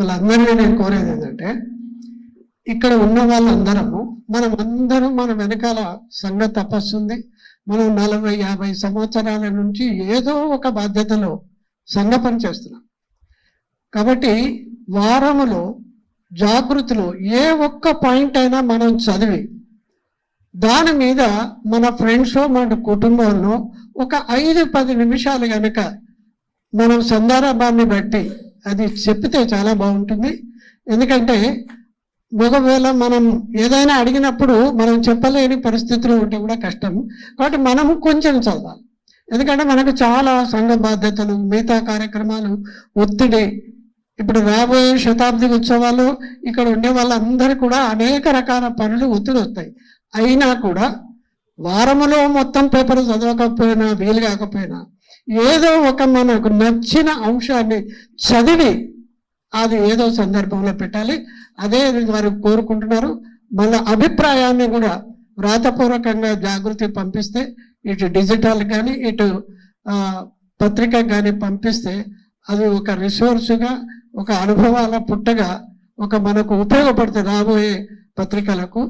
మిమ్మల్ని అందరినీ నేను కోరేది ఏంటంటే ఇక్కడ ఉన్న వాళ్ళందరము మనం అందరం మన వెనకాల సంఘ తపస్సు ఉంది. మనం నలభై యాభై సంవత్సరాల నుంచి ఏదో ఒక బాధ్యతలో సంఘ పని చేస్తున్నాం. కాబట్టి వారములో జాగృతిలో ఏ ఒక్క పాయింట్ అయినా మనం చదివి దాని మీద మన ఫ్రెండ్స్ మన కుటుంబంలో ఒక ఐదు పది నిమిషాలు కనుక మనం సందర్భాన్ని బట్టి అది చెప్తే చాలా బాగుంటుంది. ఎందుకంటే ఒకవేళ మనం ఏదైనా అడిగినప్పుడు మనం చెప్పలేని పరిస్థితులు ఉంటే కూడా కష్టం. కాబట్టి మనం కొంచెం చదవాలి. ఎందుకంటే మనకు చాలా సంఘ బాధ్యతలు మిగతా కార్యక్రమాలు ఒత్తిడి. ఇప్పుడు రాబోయే శతాబ్ది ఉత్సవాలు ఇక్కడ ఉండే వాళ్ళందరూ కూడా అనేక రకాల పనులు ఒత్తిడి వస్తాయి. అయినా కూడా వారములో మొత్తం పేపర్ చదవకపోయినా వీలు కాకపోయినా ఏదో ఒక మనకు నచ్చిన అంశాన్ని చదివి అది ఏదో సందర్భంలో పెట్టాలి. అదే వారు కోరుకుంటున్నారు. మన అభిప్రాయాన్ని కూడా వ్రాతపూర్వకంగా జాగృతి పంపిస్తే ఇటు డిజిటల్ కానీ ఇటు పత్రిక కానీ పంపిస్తే అది ఒక రిసోర్సుగా ఒక అనుభవాల పుట్టగా ఒక మనకు ఉపయోగపడుతుంది రాబోయే పత్రికలకు.